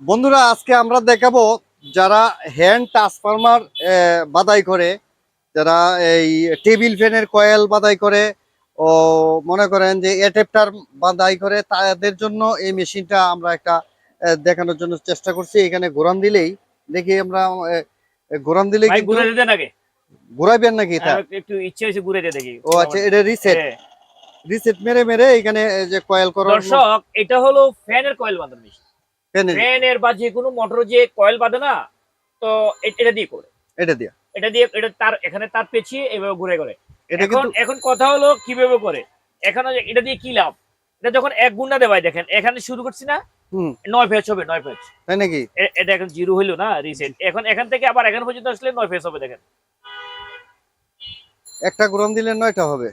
বন্ধুরা আজকে আমরা দেখাবো যারা হ্যান্ড ট্রান্সফরমার বাদাই করে যারা এই টেবিল ফ্যানের কয়েল বাদাই করে ও মনে করেন যে এটেপ্টার বাদাই করে তাদের জন্য এই মেশিনটা আমরা একটা দেখানোর জন্য চেষ্টা করছি। এখানে ঘোরান দিলেই দেখি আমরা ঘোরান দিলেই ঘোরাইবেন নাকি এটা? হ্যাঁ, একটু ইচ্ছে হয়েছে ঘুরে দেখি। ও আচ্ছা এটা রিসেট হ্যাঁ। রিসেট মেরে মেরে এখানে যে কয়েল করার দর্শক এটা হলো ফ্যানের কয়েল বাঁধানো মেশিন ফ্যানের ফ্যানের বা যে কোনো মোটর যে কয়েল বাঁধে না তো এটা দিয়ে করে। এটা দিয়া। এটা দিয়ে এটা তার এখানে তার পেঁচিয়ে এভাবে ঘুরে করে এখন এখন কথা হলো কীভাবে করে? এখন এটা দিয়ে কি লাভ? এটা যখন এক গুণা দেবাই দেখেন এখানে শুরু করছি না? নয় ফেজ হবে নয় ফেজ তাই নাকি? এটা এখন জিরো হইল না রিসেন্ট এখন এখান থেকে আবার এখান পর্যন্ত আসলে নয় ফেজ হবে দেখেন। একটা দিলে নয়টা হবে।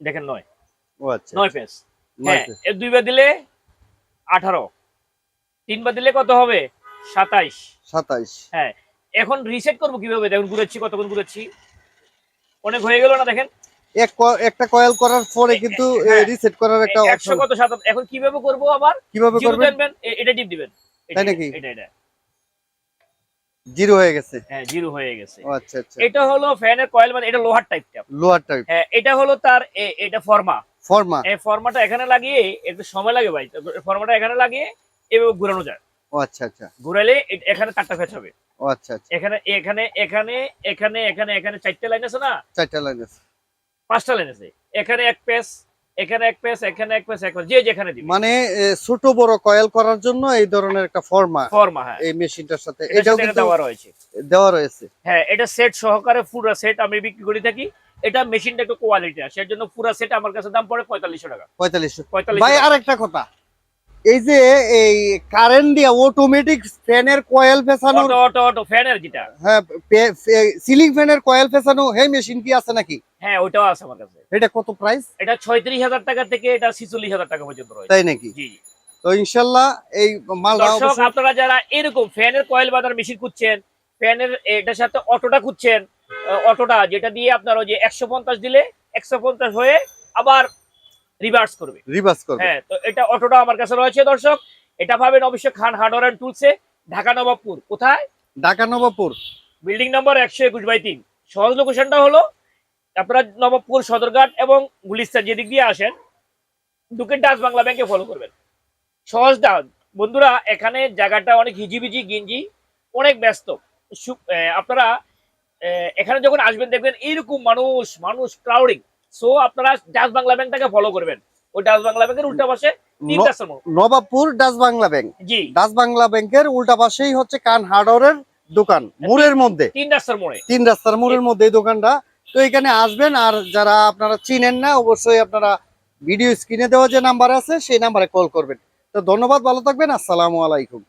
দেখেন নয়। ও আচ্ছা। নয় ফেজ হ্যাঁ দুইবার দিলে আঠারো। তিনবার দিলে কত হবে? সাতাইশ। সাতাইশ। হ্যাঁ এখন রিসেট করব কীভাবে? দেখুন ঘুরেছি কতক্ষণ ঘুরেছি। অনেক হয়ে গেল না দেখেন? এক একটা কয়েল করার পরে কিন্তু হ্যাঁ। রিসেট করার একটা কত সাত এখন কীভাবে করব আবার? কীভাবে জিরো করবেন? এটা টিপ দিবেন। এটা- তাই নাকি? এটা এটা। জিরো হয়ে গেছে। হ্যাঁ জিরো হয়ে গেছে। আচ্ছা আচ্ছা। এটা হলো ফ্যানের কয়েল মানে এটা লোহার টাইপটা টাইপ হ্যাঁ এটা হলো তার এটা ফর্মা ফর্মা এই ফর্মাটা এখানে লাগিয়ে একটু সময় লাগে ভাই। ফর্মাটা এখানে লাগিয়ে এভাবে ঘুরানো যায়। ও আচ্ছা আচ্ছা। ঘুরালে এখানে তারটা ফেচ হবে। ও আচ্ছা আচ্ছা। এখানে এখানে এখানে এখানে এখানে এখানে চারটা লাইন আছে না? চারটা লাইন আছে। পাঁচটা লাইন আছে। এখানে এক পেস এখানে এক পেস এখানে এক পেস এক পেস যে যেখানে দিবে। মানে ছোট বড় কয়েল করার জন্য এই ধরনের একটা ফর্মা ফর্মা হ্যাঁ। এই মেশিনটার সাথে। এটাও কিন্তু দেওয়া রয়েছে। দেওয়া রয়েছে। হ্যাঁ এটা সেট সহকারে পুরো সেট আমি বিক্রি করে থাকি। এটা মেশিনটা একটু কোয়ালিটি আছে এর জন্য পুরো সেট আমার কাছে দাম পড়ে পঁয়তাল্লিশশো টাকা। পঁয়তাল্লিশশো পঁয়তাল্লিশ ভাই আর একটা কথা। এই যে এই কারেন্ট দিয়ে অটোমেটিক ফ্যানের কয়েল ফেসানোর অটো অটো অটো ফ্যানের যেটা। হ্যাঁ সিলিং ফ্যানের কয়েল ফেসানো এই মেশিন কি আছে নাকি? হ্যাঁ ওটাও আছে আমার কাছে। এটা কত প্রাইস এটা ছয়ত্রিশ হাজার টাকা থেকে এটা ছিচল্লিশ হাজার টাকা পর্যন্ত রয়েছে। তাই নাকি? জি তো এই মাল দর্শক আপনারা যারা এরকম ফ্যানের কয়েল বাঁধার মেশিন খুঁজছেন ফ্যানের এটার সাথে অটোটা খুঁজছেন অটোটা যেটা দিয়ে আপনার ওই যে একশো পঞ্চাশ দিলে একশো পঞ্চাশ হয়ে আবার রিভার্স করবে। রিভার্স করবে। হ্যাঁ তো এটা অটোটা আমার কাছে রয়েছে দর্শক। এটা পাবেন অবশ্যই খান হার্ডওয়ার অ্যান্ড টুলসে ঢাকা নবাবপুর। কোথায়? ঢাকা নবাবপুর। বিল্ডিং নম্বর একশো একুশ বাই তিন। সহজ লোকেশনটা হলো আপনারা নবাবপুর সদরঘাট এবং গুলিস্তান যেদিক দিয়ে আসেন দুকেন ডাচ বাংলা ব্যাংকে ফলো করবেন। সহজ ডাচ। বন্ধুরা এখানে জায়গাটা অনেক হিজিবিজি গিঞ্জি অনেক ব্যস্ত। আপনারা এখানে যখন আসবেন দেখবেন এইরকম মানুষ মানুষ ক্রাউডিং সো আপনারা ডাচ বাংলা ব্যাংকটাকে ফলো করবেন। ওই ডাচ বাংলা ব্যাংকের উল্টা পাশে তিন রাস্তার মোড় নবাবপুর ডাচ বাংলা ব্যাংক জি। ডাচ বাংলা ব্যাংকের উল্টা পাশেই হচ্ছে কান হার্ডওয়ারের দোকান মোড়ের মধ্যে। তিন রাস্তার মোড়ে। তিন রাস্তার মোড়ের মধ্যে এই দোকানটা। তো এখানে আসবেন, আর যারা আপনারা চিনেন না, অবশ্যই আপনারা ভিডিও স্ক্রিনে দেওয়া যে নাম্বার আছে, সেই নাম্বারে কল করবেন। তো ধন্যবাদ, ভালো থাকবেন, আসসালামু আলাইকুম।